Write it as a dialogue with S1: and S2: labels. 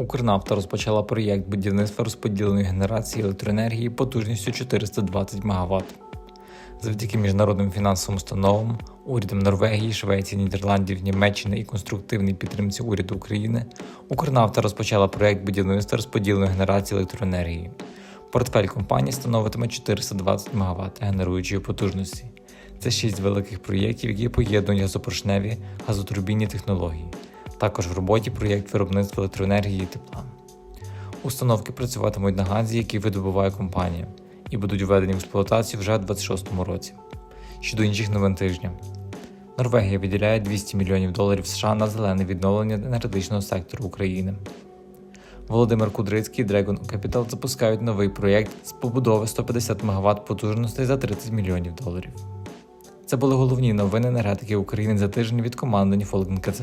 S1: Укрнафта розпочала проєкт будівництва розподіленої генерації електроенергії потужністю 420 МВт. Завдяки міжнародним фінансовим установам, урядам Норвегії, Швеції, Нідерландів, Німеччини і конструктивній підтримці уряду України, Укрнафта розпочала проєкт будівництва розподіленої генерації електроенергії. Портфель компанії становитиме 420 МВт генеруючої потужності. Це шість великих проєктів, які поєднують газопоршневі газотурбінні технології. Також в роботі проєкт виробництва електроенергії і тепла. Установки працюватимуть на газі, який видобуває компанія, і будуть введені в експлуатацію вже у 2026 році. Щодо інших новин тижня. Норвегія виділяє 200 мільйонів доларів США на зелене відновлення енергетичного сектору України. Володимир Кудрицький і Dragon Capital запускають новий проєкт з побудови 150 МВт потужностей за 30 мільйонів доларів. Це були головні новини енергетики України за тиждень від команди Ніфолк НКЦ.